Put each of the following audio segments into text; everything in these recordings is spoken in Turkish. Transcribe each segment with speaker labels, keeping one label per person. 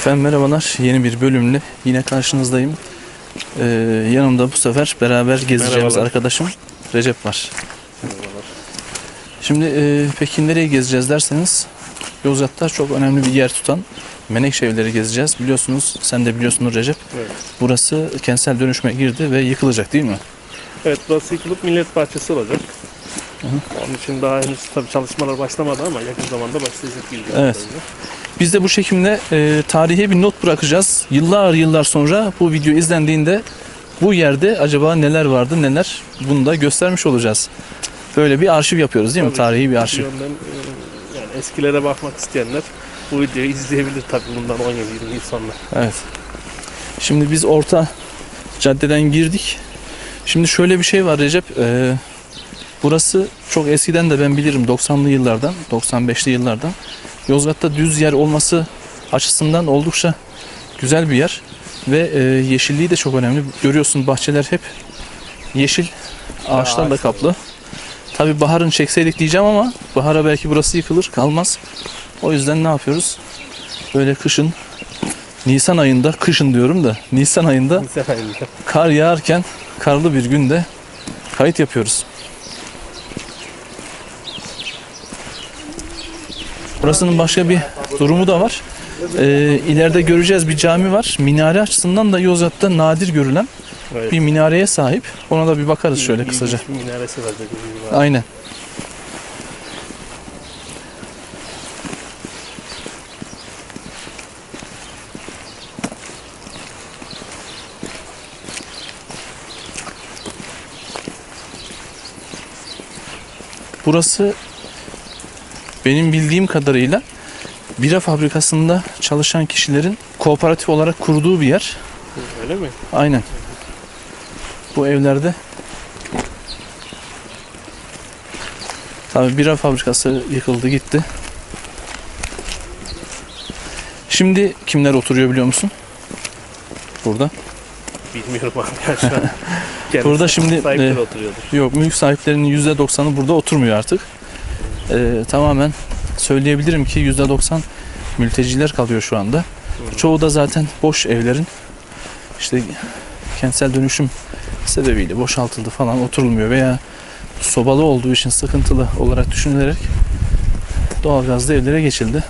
Speaker 1: Efendim merhabalar. Yeni bir bölümle yine karşınızdayım. Ee, yanımda bu sefer beraber gezeceğimiz
Speaker 2: Merhabalar.
Speaker 1: arkadaşım Recep var. Şimdi e, peki nereye gezeceğiz derseniz Yozgat'ta çok önemli bir yer tutan Menekşe evleri gezeceğiz. Biliyorsunuz, sen de biliyorsunuz Recep.
Speaker 2: Evet.
Speaker 1: Burası kentsel dönüşüme girdi ve yıkılacak değil mi?
Speaker 2: Evet burası yıkılıp millet bahçesi olacak. Onun için daha henüz tabii çalışmalar başlamadı ama yakın zamanda başlayacak bildiğim
Speaker 1: Evet.
Speaker 2: kadarıyla.
Speaker 1: Biz de bu çekimde e, tarihe bir not bırakacağız. Yıllar yıllar sonra bu video izlendiğinde bu yerde acaba neler vardı neler bunu da göstermiş olacağız. Böyle bir arşiv yapıyoruz değil mi?
Speaker 2: Tabii.
Speaker 1: Tarihi bir arşiv.
Speaker 2: yönden e, yani eskilere bakmak isteyenler bu videoyu izleyebilir tabii bundan 17-20 yıl sonra.
Speaker 1: Evet. Şimdi biz orta caddeden girdik. Şimdi şöyle bir şey var Recep. e, burası çok eskiden de ben bilirim 90'lı yıllardan, 95'li yıllardan. Yozgat'ta düz yer olması açısından oldukça güzel bir yer. Ve e, yeşilliği de çok önemli. Görüyorsun bahçeler hep yeşil ağaçlarla
Speaker 2: ağaçlar.
Speaker 1: kaplı. Tabi baharın çekseydik diyeceğim ama bahara belki burası yıkılır kalmaz. O yüzden ne yapıyoruz? Böyle kışın Nisan ayında, kışın diyorum da Nisan ayında
Speaker 2: Nisan ayında.
Speaker 1: kar yağarken karlı bir günde kayıt yapıyoruz. Burasının başka bir durumu da var. Ee, ileride göreceğiz bir cami var. Minare açısından da Yozgat'ta nadir görülen
Speaker 2: Evet.
Speaker 1: bir minareye sahip. Ona da bir bakarız şöyle kısaca.
Speaker 2: minaresi var dediğim gibi.
Speaker 1: Aynen. Burası benim bildiğim kadarıyla bira fabrikasında çalışan kişilerin kooperatif olarak kurduğu bir yer.
Speaker 2: Öyle mi?
Speaker 1: Aynen. Bu evlerde Tabii bira fabrikası yıkıldı gitti. Şimdi kimler oturuyor biliyor musun? Burada.
Speaker 2: Bilmiyorum abi ya şu an. Kendisi
Speaker 1: Burada şimdi, e,
Speaker 2: oturuyordur.
Speaker 1: Yok mülk sahiplerinin %90'ı burada oturmuyor artık. Ee, tamamen söyleyebilirim ki %90 mülteciler kalıyor şu anda. Çoğu da zaten boş evlerin işte kentsel dönüşüm sebebiyle boşaltıldı falan oturulmuyor veya sobalı olduğu için sıkıntılı olarak düşünülerek doğalgazlı evlere geçildi.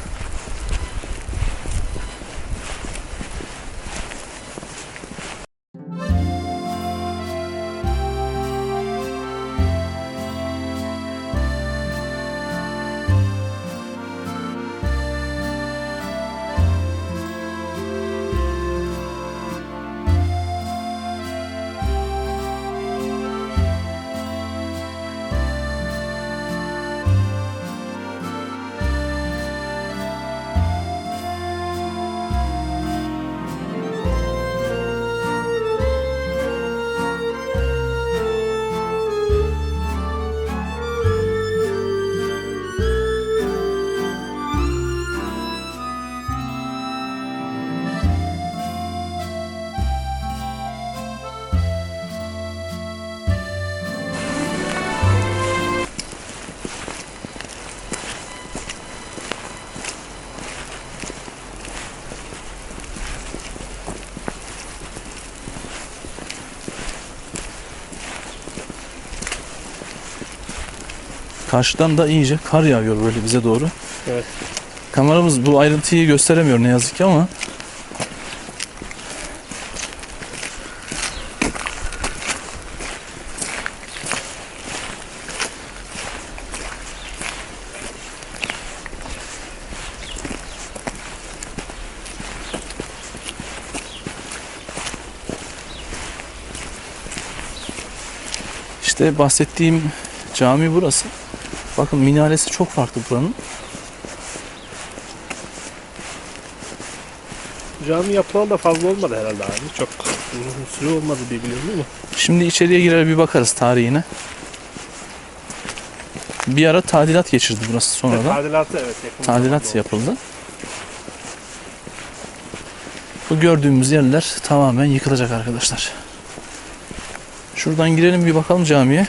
Speaker 1: Karşıdan da iyice kar yağıyor böyle bize doğru.
Speaker 2: Evet.
Speaker 1: Kameramız bu ayrıntıyı gösteremiyor ne yazık ki ama İşte bahsettiğim cami burası. Bakın minaresi çok farklı buranın.
Speaker 2: Cami yapılan da fazla olmadı herhalde abi. Çok uzun süre olmadı diye biliyorum ama.
Speaker 1: Şimdi içeriye girer bir bakarız tarihine. Bir ara tadilat geçirdi burası sonradan.
Speaker 2: Tadilatı evet. yakın
Speaker 1: Tadilat yapıldı. Bu gördüğümüz yerler tamamen yıkılacak arkadaşlar. Şuradan girelim bir bakalım camiye.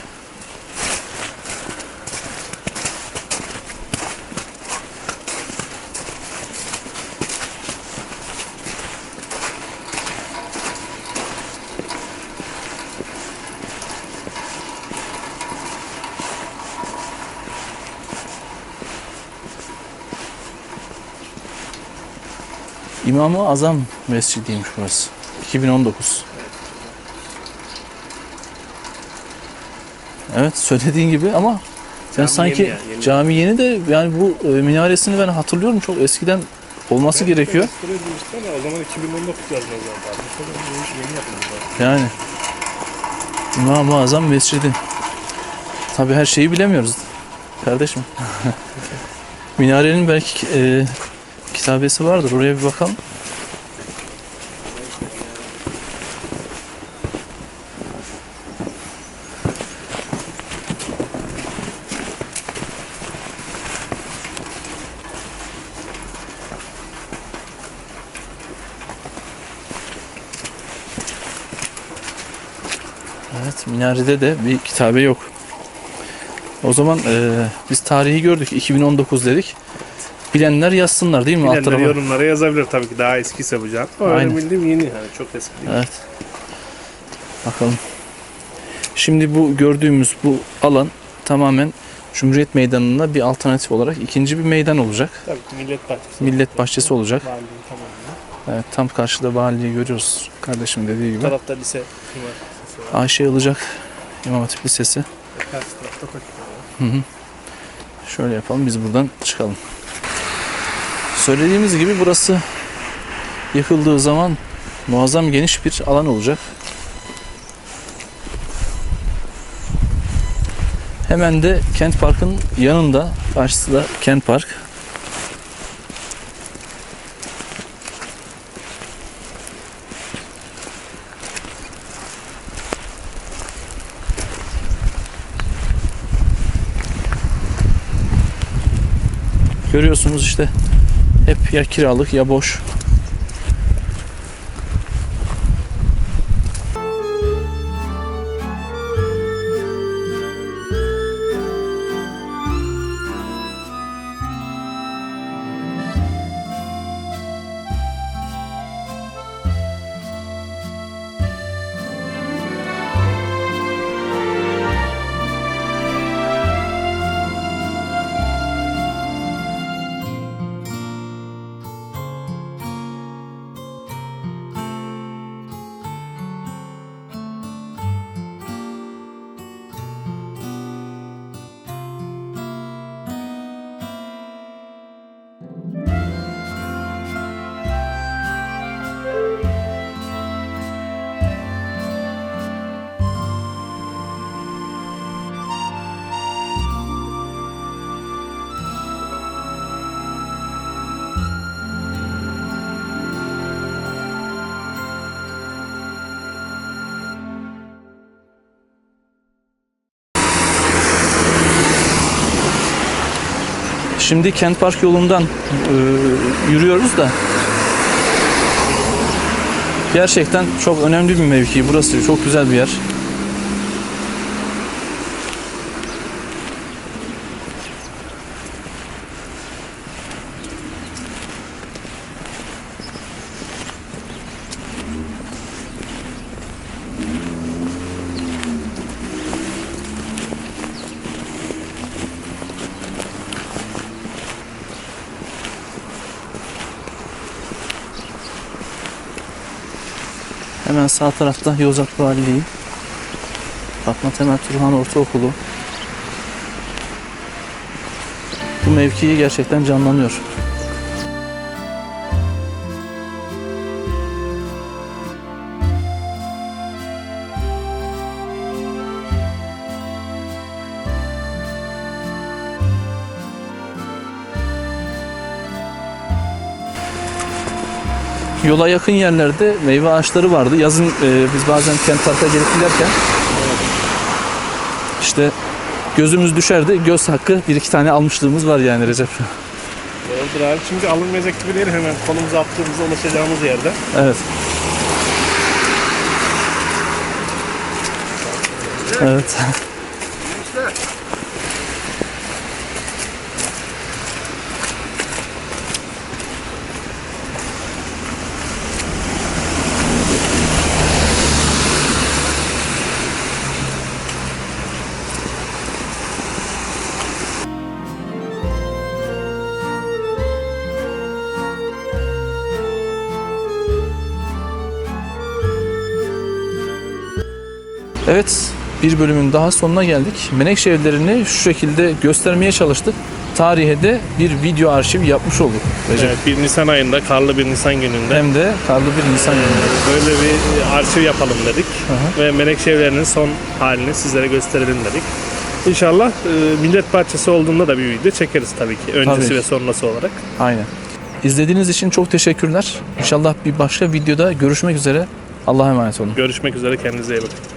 Speaker 1: İmam-ı Azam Mescidiymiş burası. 2019. Evet söylediğin gibi ama ben
Speaker 2: Cami
Speaker 1: sanki
Speaker 2: yeni yeni.
Speaker 1: cami yeni de yani bu e, minaresini ben hatırlıyorum çok eskiden olması gerekiyor.
Speaker 2: Buraya demişler ama o zaman 2019 yazmazlar abi. Bu kadar bu iş yeni yapıldı. zaten.
Speaker 1: Yani İmam-ı Azam Mescidi. Tabi her şeyi bilemiyoruz kardeşim. Minarenin belki e, kitabesi vardır. Oraya bir bakalım. Evet, minarede de bir kitabe yok. O zaman e, biz tarihi gördük. 2019 dedik. Bilenler yazsınlar değil mi? Alt
Speaker 2: Bilenler
Speaker 1: tarafa.
Speaker 2: yorumlara yazabilir tabii ki daha eskiyse bu can. Ama
Speaker 1: Aynen.
Speaker 2: bildiğim yeni yani çok eski değil.
Speaker 1: Evet. Bakalım. Şimdi bu gördüğümüz bu alan tamamen Cumhuriyet Meydanı'na bir alternatif olarak ikinci bir meydan olacak.
Speaker 2: Tabii ki millet bahçesi.
Speaker 1: Millet bahçesi olacak. Evet, tam karşıda valiliği görüyoruz. Kardeşim dediği
Speaker 2: Bu
Speaker 1: gibi.
Speaker 2: tarafta lise var.
Speaker 1: Ayşe Ilıcak İmam Hatip Lisesi.
Speaker 2: Karşı tarafta.
Speaker 1: Hı hı. Şöyle yapalım biz buradan çıkalım. Söylediğimiz gibi burası yıkıldığı zaman muazzam geniş bir alan olacak. Hemen de Kent Park'ın yanında karşısı da Kent Park. Görüyorsunuz işte hep ya kiralık ya boş. Şimdi Kent Park yolundan e, yürüyoruz da gerçekten çok önemli bir mevki. Burası çok güzel bir yer. Hemen sağ tarafta Yozgat Valiliği. Fatma Temel Turhan Ortaokulu. Bu mevkii gerçekten canlanıyor. Yola yakın yerlerde meyve ağaçları vardı. Yazın e, biz bazen kent parka gelip giderken işte gözümüz düşerdi. Göz hakkı bir iki tane almışlığımız var yani Recep.
Speaker 2: Doğrudur abi. Çünkü alınmayacak gibi değil hemen kolumuzu attığımızda ulaşacağımız yerde.
Speaker 1: Evet. Evet. Evet, bir bölümün daha sonuna geldik. Menekşe evlerini şu şekilde göstermeye çalıştık. Tarihe de bir video arşiv yapmış olduk Recep.
Speaker 2: Evet, bir Nisan ayında, karlı bir Nisan gününde
Speaker 1: Hem de karlı bir Nisan günü.
Speaker 2: böyle bir arşiv yapalım dedik. Ve Menekşe evlerinin son halini sizlere gösterelim dedik. İnşallah e, Millet Bahçesi olduğunda da bir video çekeriz tabii ki. Öncesi
Speaker 1: Tabii.
Speaker 2: ve sonrası olarak.
Speaker 1: Aynen. İzlediğiniz için çok teşekkürler. İnşallah bir başka videoda görüşmek üzere. Allah'a emanet olun.
Speaker 2: Görüşmek üzere kendinize iyi bakın.